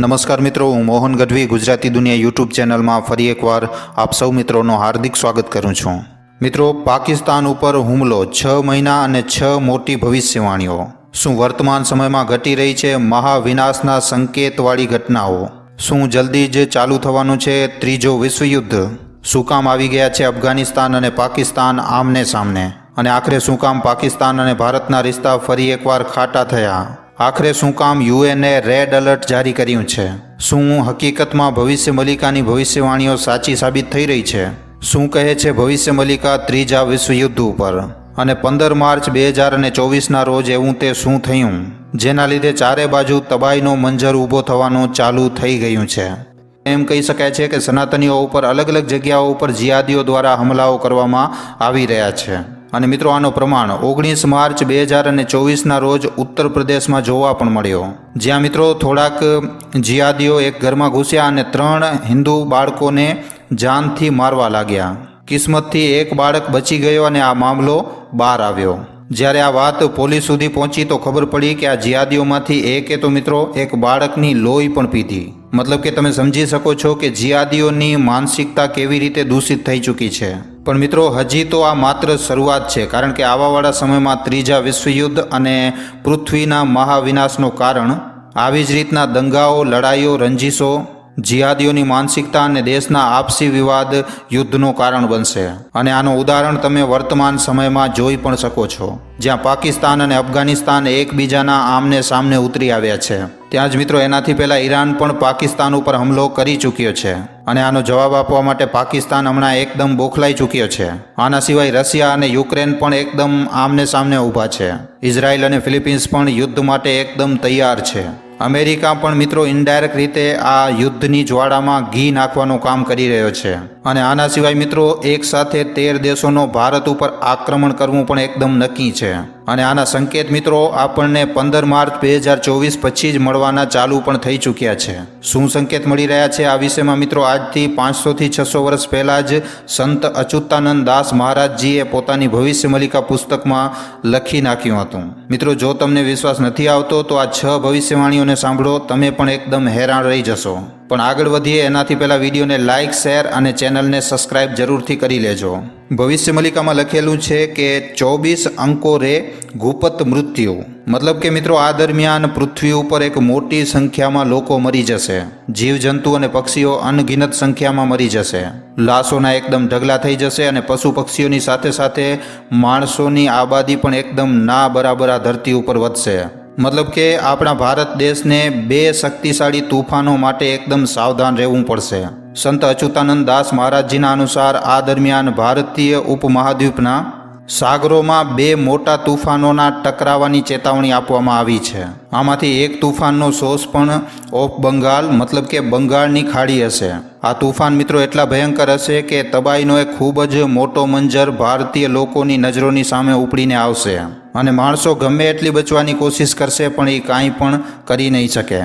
નમસ્કાર મિત્રો, હું મોહન ગઢવી, ગુજરાતી દુનિયા યુટ્યુબ ચેનલમાં ફરી એકવાર આપ સૌ મિત્રોનો હાર્દિક સ્વાગત કરું છું. મિત્રો, પાકિસ્તાન ઉપર હુમલો, છ મહિના અને છ મોટી ભવિષ્યવાણીઓ. શું વર્તમાન સમયમાં ઘટી રહી છે મહાવિનાશના સંકેતવાળી ઘટનાઓ? શું જલ્દી જ ચાલુ થવાનું છે ત્રીજો વિશ્વયુદ્ધ? શું કામ આવી ગયા છે અફઘાનિસ્તાન અને પાકિસ્તાન આમને સામને? અને આખરે શું કામ પાકિસ્તાન અને ભારતના રિશ્તા ફરી એકવાર ખાટા થયા? આખરે શું કામ યુએનએ રેડ એલર્ટ જારી કર્યું છે? શું હકીકતમાં ભવિષ્ય મલિકાની ભવિષ્યવાણીઓ સાચી સાબિત થઈ રહી છે? શું કહે છે ભવિષ્ય મલિકા ત્રીજા વિશ્વયુદ્ધ ઉપર? અને પંદર માર્ચ બે હજાર અને ચોવીસના રોજ એવું તે શું થયું? જેના લીધે ચારે બાજુ તબાહીનો મંજર ઊભો થવાનું ચાલુ થઈ ગયું છે. એમ કહી શકાય છે કે સનાતનીઓ ઉપર અલગ અલગ જગ્યાઓ ઉપર જિયાદીઓ દ્વારા હુમલાઓ કરવામાં આવી રહ્યા છે. અને મિત્રો, આનો પ્રમાણ ઓગણીસ માર્ચ બે હજાર અને ચોવીસના રોજ ઉત્તર પ્રદેશમાં જોવા પણ મળ્યો. જ્યાં મિત્રો, થોડાક જિયાદીઓ એક ઘરમાં ઘૂસ્યા અને ત્રણ હિન્દુ બાળકોને જાનથી મારવા લાગ્યા. કિસ્મતથી એક બાળક બચી ગયો અને આ મામલો બહાર આવ્યો. જ્યારે આ વાત પોલીસ સુધી પહોંચી તો ખબર પડી કે આ જિયાદીઓમાંથી એકે તો મિત્રો, એક બાળકની લોહી પણ પીધી. મતલબ કે તમે સમજી શકો છો કે જિયાદીઓની માનસિકતા કેવી રીતે દૂષિત થઈ ચૂકી છે. પણ મિત્રો, હજી તો આ માત્ર શરૂઆત છે, કારણ કે આવાવાળા સમયમાં ત્રીજા વિશ્વયુદ્ધ અને પૃથ્વીના મહાવિનાશનું કારણ, આવી જ રીતના દંગાઓ, લડાઈઓ, રંજીશો જિહાદીઓની માનસિકતા અને દેશના આપસી વિવાદ યુદ્ધનું કારણ બનશે. અને આનું ઉદાહરણ તમે વર્તમાન સમયમાં જોઈ પણ શકો છો, જ્યાં પાકિસ્તાન અને અફઘાનિસ્તાન એકબીજાના આમને સામને ઉતરી આવ્યા છે. ત્યાં જ મિત્રો, એનાથી પહેલાં ઈરાન પણ પાકિસ્તાન ઉપર હુમલો કરી ચૂક્યો છે અને આનો જવાબ આપવા માટે પાકિસ્તાન હમણાં એકદમ બોખલાઈ ચૂક્યો છે. આના સિવાય રશિયા અને યુક્રેન પણ એકદમ આમને સામને ઊભા છે. ઇઝરાયલ અને ફિલિપિન્સ પણ યુદ્ધ માટે એકદમ તૈયાર છે. અમેરિકા પણ મિત્રો ઇનડાયરેક્ટ રીતે આ યુદ્ધની જ્વાળામાં ઘી નાખવાનું કામ કરી રહ્યો છે. અને આના સિવાય મિત્રો એક સાથે તેર દેશોનો ભારત ઉપર આક્રમણ કરવું પણ એકદમ નક્કી છે. અને આના સંકેત મિત્રો આપણને પંદર માર્ચ બે હજાર ચોવીસ પછી જ મળવાના ચાલુ પણ થઈ ચૂક્યા છે. શું સંકેત મળી રહ્યા છે આ વિષયમાં મિત્રો? આજથી પાંચસોથી છસો વર્ષ પહેલાં જ સંત અચ્યુતાનંદ દાસ મહારાજજીએ પોતાની ભવિષ્ય મલિકા પુસ્તકમાં લખી નાખ્યું હતું. મિત્રો, જો તમને વિશ્વાસ નથી આવતો તો આ છ ભવિષ્યવાણીઓને સાંભળો. તમે પણ એકદમ હેરાન રહી જશો. પણ આગળ વધીએ, એનાથી પહેલાં વિડીયોને લાઇક શેર અને ચેનલને સબસ્ક્રાઇબ જરૂરથી કરી લેજો. ભવિષ્ય મલિકામાં લખેલું છે કે ચોવીસ અંકો રે ગુપત મૃત્યુ. મતલબ કે મિત્રો, આ દરમિયાન પૃથ્વી ઉપર એક મોટી સંખ્યામાં લોકો મરી જશે. જીવજંતુ અને પક્ષીઓ અનગિનત સંખ્યામાં મરી જશે. લાશોના એકદમ ઢગલા થઈ જશે અને પશુ પક્ષીઓની સાથે સાથે માણસોની આબાદી પણ એકદમ ના બરાબર આ ધરતી ઉપર વધશે. મતલબ કે આપણા ભારત દેશને બે શક્તિશાળી તૂફાનો માટે એકદમ સાવધાન રહેવું પડશે. સંત અચ્યુતાનંદ દાસ મહારાજજીના અનુસાર આ દરમિયાન ભારતીય ઉપમહાદ્વીપના સાગરોમાં બે મોટા તૂફાનોના ટકરાવાની ચેતવણી આપવામાં આવી છે. આમાંથી એક તૂફાનનો સોર્સ પણ ઓફ બંગાળ, મતલબ કે બંગાળની ખાડી હશે. આ તૂફાન મિત્રો એટલા ભયંકર હશે કે તબાહીનો એક ખૂબ જ મોટો મંજર ભારતીય લોકોની નજરોની સામે ઉપડીને આવશે. અને માણસો ગમે એટલી બચવાની કોશિશ કરશે, પણ એ કાંઈ પણ કરી નહીં શકે.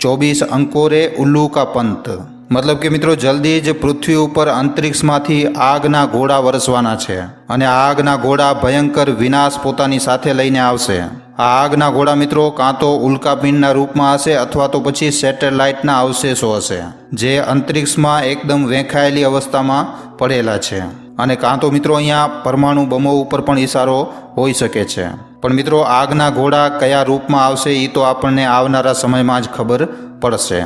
ચોવીસ અંકોરે ઉલ્લુ કા પંત. મતલબ કે મિત્રો, જલ્દી જ પૃથ્વી ઉપર અંતરિક્ષમાંથી આગના ઘોડા વરસવાના છે અને આગના ઘોડા ભયંકર વિનાશ પોતાની સાથે લઈને આવશે. આ આગના ઘોડા મિત્રો, કાં તો ઉલ્કાપિંડના રૂપમાં હશે અથવા તો પછી સેટેલાઇટના અવશેષો હશે, જે અંતરિક્ષમાં એકદમ વેંખાયેલી અવસ્થામાં પડેલા છે. અને કાં તો મિત્રો અહીંયા પરમાણુ બમો ઉપર પણ ઇશારો હોઈ શકે છે. પણ મિત્રો આગના ઘોડા કયા રૂપમાં આવશે એ તો આપણને આવનારા સમયમાં જ ખબર પડશે.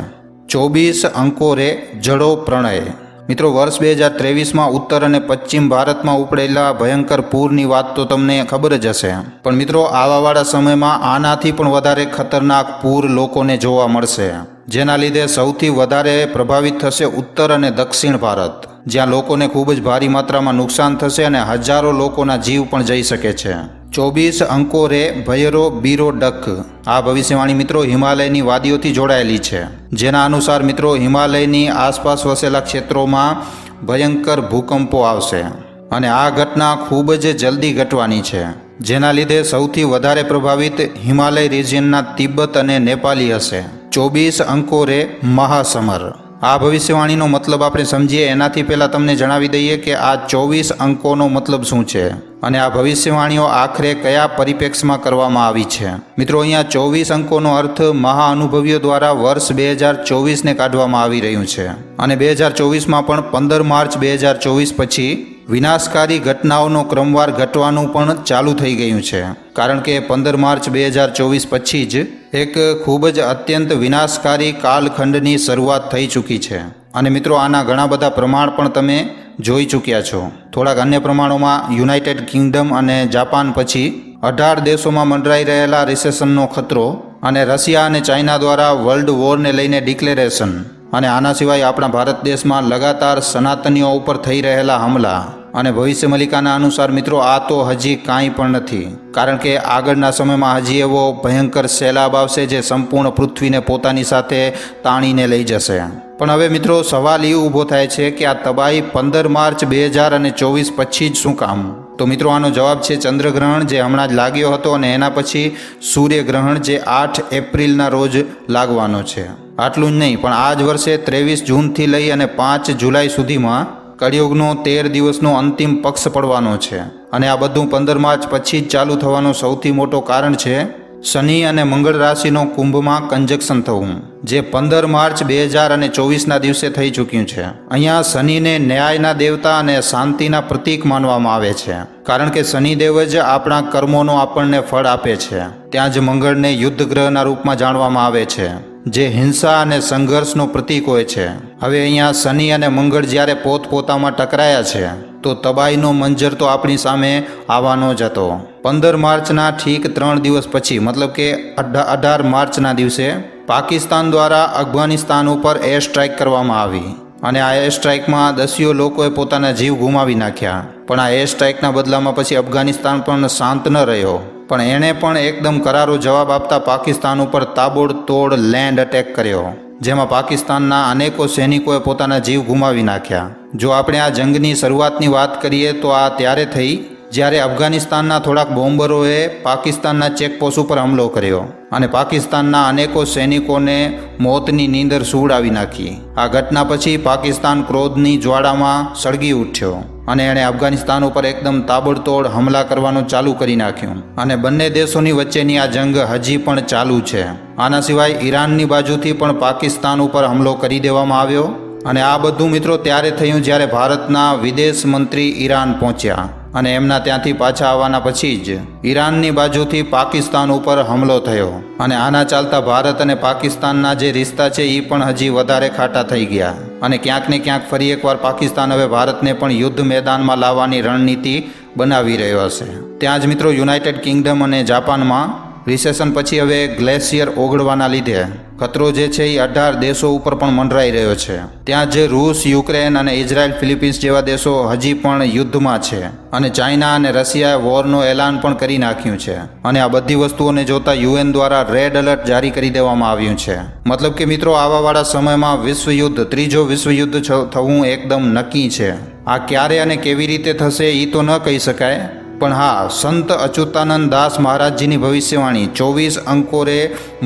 ચોવીસ અંકોરે જડો પ્રણય. મિત્રો વર્ષ બે હજાર ત્રેવીસમાં ઉત્તર અને પશ્ચિમ ભારતમાં ઉપડેલા ભયંકર પૂરની વાત તો તમને ખબર જ હશે. પણ મિત્રો આવાવાળા સમયમાં આનાથી પણ વધારે ખતરનાક પૂર લોકોને જોવા મળશે. જેના લીધે સૌથી વધારે પ્રભાવિત થશે ઉત્તર અને દક્ષિણ ભારત. જ્યાં લોકોને ખૂબ જ ભારી માત્રામાં નુકસાન થશે અને હજારો લોકોના જીવ પણ જઈ શકે છે. ચોવીસ અંકો રે ભયરો બીરો ડક. આ ભવિષ્યવાણી મિત્રો હિમાલયની વાદીઓથી જોડાયેલી છે. જેના અનુસાર મિત્રો હિમાલયની આસપાસ વસેલા ક્ષેત્રોમાં ભયંકર ભૂકંપો આવશે. અને આ ઘટના ખૂબ જ જલ્દી ઘટવાની છે. જેના લીધે સૌથી વધારે પ્રભાવિત હિમાલય રિજિયનના તિબ્બત અને નેપાલી હશે. ચોવીસ અંકો રે મહાસમર. આ ભવિષ્યવાણીનો મતલબ આપણે સમજીએ, એનાથી પહેલાં તમને જણાવી દઈએ કે આ ચોવીસ અંકોનો મતલબ શું છે અને આ ભવિષ્યવાણીઓ આખરે કયા પરિપ્રેક્ષમાં કરવામાં આવી છે. મિત્રો, અહીંયા ચોવીસ અંકોનો અર્થ મહાઅનુભવીઓ દ્વારા વર્ષ બે હજાર ચોવીસને કાઢવામાં આવી રહ્યું છે. અને બે હજાર ચોવીસમાં પણ પંદર માર્ચ બે હજાર ચોવીસ પછી વિનાશકારી ઘટનાઓનો ક્રમવાર ઘટવાનું પણ ચાલુ થઈ ગયું છે. કારણ કે પંદર માર્ચ બે હજાર ચોવીસ પછી જ એક ખૂબ જ અત્યંત વિનાશકારી કાલખંડની શરૂઆત થઈ ચૂકી છે. અને મિત્રો, આના ઘણા બધા પ્રમાણ પણ તમે જોઈ ચૂક્યા છો. થોડાક અન્ય પ્રમાણોમાં યુનાઇટેડ કિંગડમ અને જાપાન પછી અઢાર દેશોમાં મંડરાઈ રહેલા રિસેશનનો ખતરો અને રશિયા અને ચાઇના દ્વારા વર્લ્ડ વોરને લઈને ડિક્લેરેશન અને આના સિવાય આપણા ભારત દેશમાં લગાતાર સનાતનીઓ ઉપર થઈ રહેલા હમલા અને ભવિષ્ય મલિકાના અનુસાર મિત્રો, આ તો હજી કાંઈ પણ નથી. કારણ કે આગળના સમયમાં હજી એવો ભયંકર સેલાબ આવશે જે સંપૂર્ણ પૃથ્વીને પોતાની સાથે તાણીને લઈ જશે. પણ હવે મિત્રો, સવાલ એ ઊભો થાય છે કે આ તબાહી પંદર માર્ચ બે હજાર અને ચોવીસ પછી જ શું કામ? તો મિત્રો, આનો જવાબ છે ચંદ્રગ્રહણ જે હમણાં જ લાગ્યો હતો અને એના પછી સૂર્યગ્રહણ જે આઠ એપ્રિલના રોજ લાગવાનો છે. આટલું જ નહીં, પણ આ જ વર્ષે ત્રેવીસ જૂનથી લઈ અને પાંચ જુલાઈ સુધીમાં કળિયુગનો તેર દિવસનો અંતિમ પક્ષ પડવાનો છે અને આ બધું પંદર માર્ચ પછી જ ચાલુ થવાનું સૌથી મોટો કારણ છે શનિ અને મંગળ રાશિનો કુંભમાં કંજક્શન થવું, જે પંદર માર્ચ બે હજાર અને ચોવીસના દિવસે થઈ ચૂક્યું છે. અહીંયા શનિને ન્યાયના દેવતા અને શાંતિના પ્રતીક માનવામાં આવે છે, કારણ કે શનિદેવ જ આપણા કર્મોનો આપણને ફળ આપે છે. ત્યાં જ મંગળને યુદ્ધ ગ્રહના રૂપમાં જાણવામાં આવે છે, જે હિંસા અને સંઘર્ષનો પ્રતીક હોય છે. હવે અહીંયા શનિ અને મંગળ જ્યારે પોતપોતામાં ટકરાયા છે, તો તબાહીનો મંજર તો આપણી સામે આવવાનો જ હતો. પંદર માર્ચના ઠીક ત્રણ દિવસ પછી, મતલબ કે અઢા, અઢાર માર્ચના દિવસે પાકિસ્તાન દ્વારા અફઘાનિસ્તાન ઉપર એર સ્ટ્રાઇક કરવામાં આવી અને આ એર સ્ટ્રાઇકમાં દસિયો લોકોએ પોતાના જીવ ગુમાવી નાખ્યા. પણ આ એર સ્ટ્રાઇકના બદલામાં પછી અફઘાનિસ્તાન પણ શાંત ન રહ્યો. પણ એણે પણ એકદમ કરારો જવાબ આપતા પાકિસ્તાન ઉપર તાબોડતોડ લેન્ડ અટેક કર્યો. જેમાં પાકિસ્તાનના અનેકો સૈનિકોએ પોતાના જીવ ગુમાવી નાખ્યા. જો આપણે આ જંગની શરૂઆતની વાત કરીએ તો આ ત્યારે થઈ જ્યારે અફઘાનિસ્તાનના થોડાક બોમ્બરોએ પાકિસ્તાનના ચેકપોસ્ટ ઉપર હુમલો કર્યો અને પાકિસ્તાનના અનેકો સૈનિકોને મોતની નીંદર સુવડાવી નાખી. આ ઘટના પછી પાકિસ્તાન ક્રોધની જ્વાળામાં સળગી ઉઠ્યો અને એણે અફઘાનિસ્તાન ઉપર એકદમ તાબડતોડ હુમલા કરવાનું ચાલુ કરી નાખ્યું. અને બંને દેશોની વચ્ચેની આ જંગ હજી પણ ચાલુ છે. આના સિવાય ઈરાનની બાજુથી પણ પાકિસ્તાન ઉપર હુમલો કરી દેવામાં આવ્યો. અને આ બધું મિત્રો ત્યારે થયું જ્યારે ભારતના વિદેશ મંત્રી ઈરાન પહોંચ્યા. અને એમના ત્યાંથી પાછા આવવાના પછી જ ઈરાનની બાજુથી પાકિસ્તાન ઉપર હુમલો થયો. અને આના ચાલતા ભારત અને પાકિસ્તાનના જે રિશ્તા છે એ પણ હજી વધારે ખાટા થઈ ગયા. અને ક્યાંક ને ક્યાંક ફરી એકવાર પાકિસ્તાન હવે ભારતને પણ યુદ્ધ મેદાનમાં લાવવાની રણનીતિ બનાવી રહ્યો હશે. ત્યાં જ મિત્રો યુનાઇટેડ કિંગડમ અને જાપાનમાં રિસેશન પછી હવે ગ્લેશિયર ઓગળવાના લીધે ખતરો જે છે એ અઢાર દેશો ઉપર પણ મંડરાઈ રહ્યો છે. ત્યાં જે રૂસ, યુક્રેન અને ઇઝરાયલ, ફિલિપિન્સ જેવા દેશો હજી પણ યુદ્ધમાં છે અને ચાઇના અને રશિયાએ વોરનું એલાન પણ કરી નાખ્યું છે. અને આ બધી વસ્તુઓને જોતા યુએન દ્વારા રેડ એલર્ટ જારી કરી દેવામાં આવ્યું છે. મતલબ કે મિત્રો, આવાવાળા સમયમાં વિશ્વયુદ્ધ, ત્રીજો વિશ્વયુદ્ધ થવું એકદમ નક્કી છે. આ ક્યારે અને કેવી રીતે થશે એ તો ન કહી શકાય પણ હા સંત અચ્યુતાનંદ દાસ મહારાજજીની ભવિષ્યવાણી ચોવીસ અંકોરે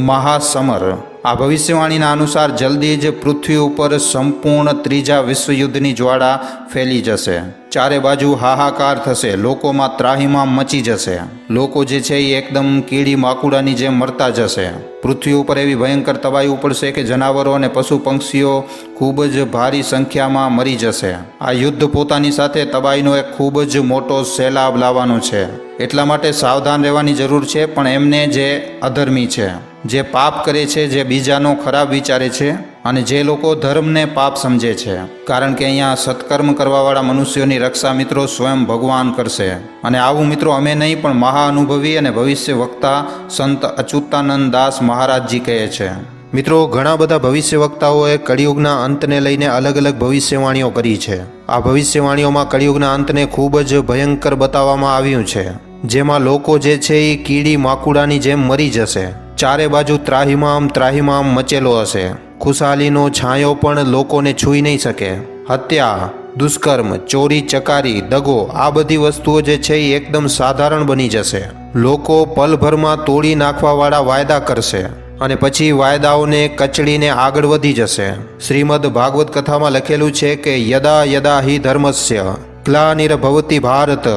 મહાસમર. આ ભવિષ્યવાણીના અનુસાર જલ્દી જ પૃથ્વી ઉપર સંપૂર્ણ ત્રીજા વિશ્વયુદ્ધની જ્વાળા ફેલી જશે. ચારે બાજુ હાહાકાર થશે. લોકોમાં ત્રાહીમાં મચી જશે. લોકો જે છે એ એકદમ કીડી માકુડાની જેમ મરતા જશે. પૃથ્વી ઉપર એવી ભયંકર તબાહી ઉપડશે કે જનાવરો અને પશુ પંક્ષીઓ ખૂબ જ ભારી સંખ્યામાં મરી જશે. આ યુદ્ધ પોતાની સાથે તબાહીનો એક ખૂબ જ મોટો સેલાબ લાવવાનો છે. એટલા માટે સાવધાન રહેવાની જરૂર છે, પણ એમને જે અધર્મી છે. જે પાપ કરે છે, જે બીજાનો ખરાબ વિચારે છે અને જે લોકો ધર્મને પાપ સમજે છે. કારણ કે અહીંયા સત્કર્મ કરવાવાળા મનુષ્યોની રક્ષા મિત્રો સ્વયં ભગવાન કરશે. અને આવું મિત્રો અમે નહીં, પણ મહાઅનુભવી અને ભવિષ્ય વક્તા સંત અચ્યુતાનંદ દાસ મહારાજજી કહે છે. મિત્રો, ઘણા બધા ભવિષ્ય વક્તાઓએ કળિયુગના અંતને લઈને અલગ અલગ ભવિષ્યવાણીઓ કરી છે. આ ભવિષ્યવાણીઓમાં કળિયુગના અંતને ખૂબ જ ભયંકર બતાવવામાં આવ્યું છે. જેમાં લોકો જે છે એ કીડી, માકુડાની જેમ મરી જશે. ચારે બાજુ ત્રાહિમામ ત્રાહિમામ મચેલો હશે. ખુશાલીનો છાંયો પણ લોકોને છૂઈ નહીં શકે. હત્યા, દુષ્કર્મ, ચોરી, ચકારી, દગો આ બધી વસ્તુઓ જે છે એ એકદમ સાધારણ બની જશે. લોકો પલભરમાં તોડી નાખવાવાળા વાયદા કરશે અને પછી વાયદાઓને કચડીને આગળ વધી જશે. શ્રીમદ ભાગવત કથામાં લખેલું છે કે યદા યદા હિ ધર્મસ્ય ગ્લાનિર્ભવતી ભારત,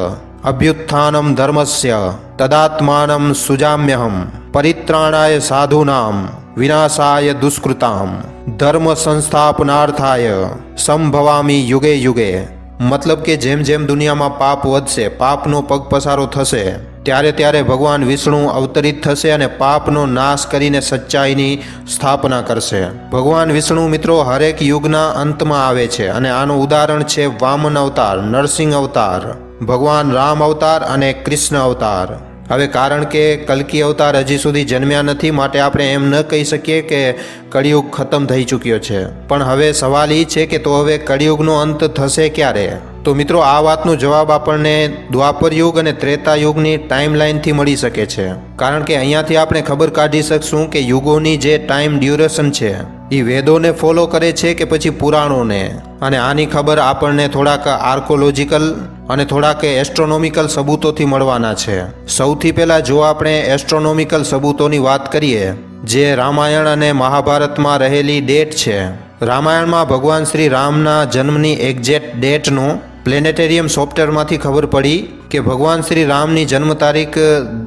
અભ્યુત્થાનમ ધર્મસ્ય. તદાત્માનમ સુજામ્યહમ પરિત્રાણાય સાધુનામ વિનાશાય દુષ્કૃતામ ધર્મ સંસ્થાપનાર્થાય સંભવામી યુગે યુગે મતલબ કે જેમ જેમ દુનિયામાં પાપ વધશે, પાપનો પગપસારો થશે, ત્યારે ત્યારે ભગવાન વિષ્ણુ અવતરિત થશે અને પાપનો નાશ કરીને સચ્ચાઈની સ્થાપના કરશે. ભગવાન વિષ્ણુ મિત્રો, હરેક યુગના અંતમાં આવે છે અને આનું ઉદાહરણ છે વામન અવતાર, નરસિંહ અવતાર, ભગવાન રામ અવતાર અને કૃષ્ણ અવતાર. હવે કારણ કે કલ્કી અવતાર હજી સુધી જન્મ્યા નથી, માટે આપણે એમ ન કહી શકીએ કે કળિયુગ ખતમ થઈ ચૂક્યો છે. પણ હવે સવાલ એ છે કે તો હવે કળિયુગનો અંત થશે ક્યારે? તો મિત્રો, આ વાતનો જવાબ આપણને દ્વાપર યુગ અને ત્રેતા યુગની ટાઈમલાઈનથી મળી શકે છે. કારણ કે અહીંયાથી આપણે ખબર કાઢી શકશું કે યુગોની જે ટાઈમ ડ્યુરેશન છે એ વેદોને ફોલો કરે છે કે પછી પુરાણોને? અને આની ખબર આપણને થોડાક આર્કોલોજીકલ અને થોડાક એસ્ટ્રોનોમિકલ સબૂતોથી મળવાના છે. સૌથી પહેલાં જો આપણે એસ્ટ્રોનોમિકલ સબૂતોની વાત કરીએ, જે રામાયણ અને મહાભારતમાં રહેલી ડેટ છે, રામાયણમાં ભગવાન શ્રી રામના જન્મની એક્ઝેક્ટ ડેટનું પ્લેનેટેરિયમ સોફ્ટવેરમાંથી ખબર પડી કે ભગવાન શ્રી રામની જન્મ તારીખ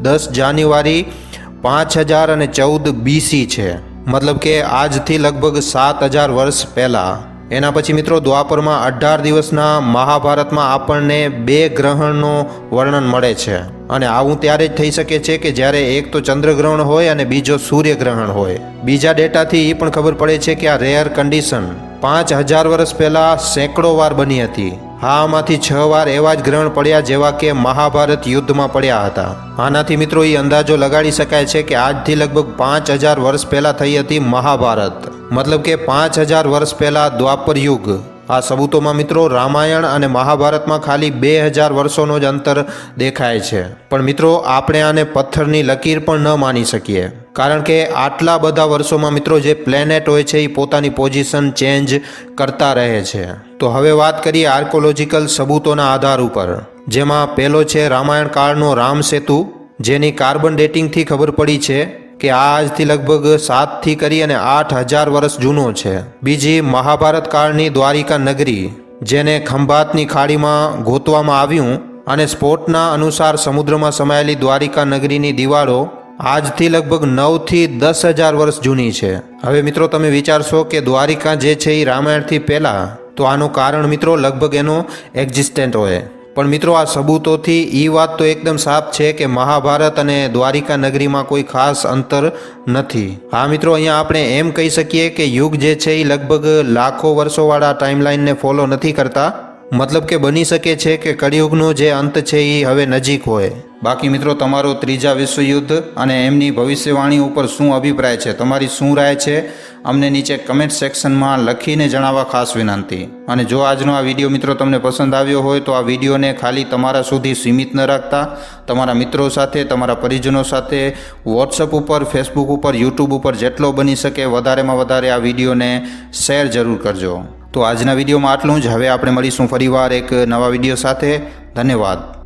દસ જાન્યુઆરી પાંચ હજાર અને ચૌદ બીસી છે. મતલબ કે આજથી લગભગ સાત હજાર વર્ષ પહેલાં. એના પછી મિત્રો દ્વાપરમાં અઢાર દિવસના મહાભારતમાં આપણને બે ગ્રહણનો વર્ણન મળે છે. અને આવું ત્યારે જ થઈ શકે છે કે જ્યારે એક તો ચંદ્રગ્રહણ હોય અને બીજો સૂર્યગ્રહણ હોય. બીજા ડેટાથી એ પણ ખબર પડે છે કે આ રેર કન્ડિશન પાંચ હજાર વર્ષ પહેલાં સેંકડો વાર બની હતી. આમાંથી છ વાર એવા જ ગ્રહણ પડ્યા જેવા કે મહાભારત યુદ્ધમાં પડ્યા હતા. આનાથી મિત્રો એ અંદાજો લગાડી શકાય છે કે આજથી લગભગ પાંચ હજાર વર્ષ પહેલાં થઈ હતી મહાભારત. મતલબ કે પાંચ હજાર વર્ષ પહેલાં દ્વાપર યુગ. આ સબૂતોમાં મિત્રો રામાયણ અને મહાભારતમાં ખાલી બે હજાર વર્ષોનો જ અંતર દેખાય છે. પણ મિત્રો, આપણે આને પથ્થરની લકીર પણ ન માની શકીએ. કારણ કે આટલા બધા વર્ષોમાં મિત્રો જે પ્લેનેટ હોય છે, એ પોતાની પોઝિશન ચેન્જ કરતા રહે છે. તો હવે વાત કરીએ આર્કોલોજીકલ સબૂતોના આધાર ઉપર. જેમાં પહેલો છે રામાયણ કાળનો રામ સેતુ, જેની કાર્બન ડેટિંગથી ખબર પડી છે કે આ આજથી લગભગ સાતથી કરી અને આઠ હજાર વર્ષ જૂનો છે. બીજી મહાભારત કાળની દ્વારિકા નગરી, જેને ખંભાતની ખાડીમાં ગોતવામાં આવ્યું અને સ્પોટના અનુસાર સમુદ્રમાં સમાયેલી દ્વારિકા નગરીની દિવાળો આજથી લગભગ નવથી દસ હજાર વર્ષ જૂની છે. હવે મિત્રો તમે વિચારશો કે દ્વારિકા જે છે એ રામાયણથી પહેલાં, તો આનું કારણ મિત્રો લગભગ એનો એક્ઝિસ્ટન્ટ હોય. પણ મિત્રો આ સબૂતોથી એ વાત તો એકદમ સાફ છે કે મહાભારત અને દ્વારિકા નગરીમાં કોઈ ખાસ અંતર નથી. હા મિત્રો, અહીંયા આપણે એમ કહી શકીએ કે યુગ જે છે એ લગભગ લાખો વર્ષોવાળા ટાઈમલાઈનને ફોલો નથી કરતા. મતલબ કે બની શકે છે કે કળિયુગનો જે અંત છે એ હવે નજીક હોય. બાકી મિત્રો, તમારો ત્રીજા વિશ્વયુદ્ધ અને એમની ભવિષ્યવાણી ઉપર શું અભિપ્રાય છે? તમારી શું રાય છે? અમને નીચે કમેન્ટ સેક્શનમાં લખીને જણાવવા ખાસ વિનંતી. અને જો આજનો આ વીડિયો મિત્રો તમને પસંદ આવ્યો હોય, તો આ વિડીયોને ખાલી તમારા સુધી સીમિત ન રાખતા. તમારા મિત્રો સાથે, તમારા પરિજનો સાથે વોટ્સઅપ ઉપર ફેસબુક ઉપર યુટ્યુબ ઉપર જેટલો બની શકે વધારેમાં વધારે આ વિડીયોને શેર જરૂર કરજો. તો આજના વિડીયોમાં આટલું જ. હવે આપણે મળીશું ફરીવાર એક નવા વીડિયો સાથે. ધન્યવાદ.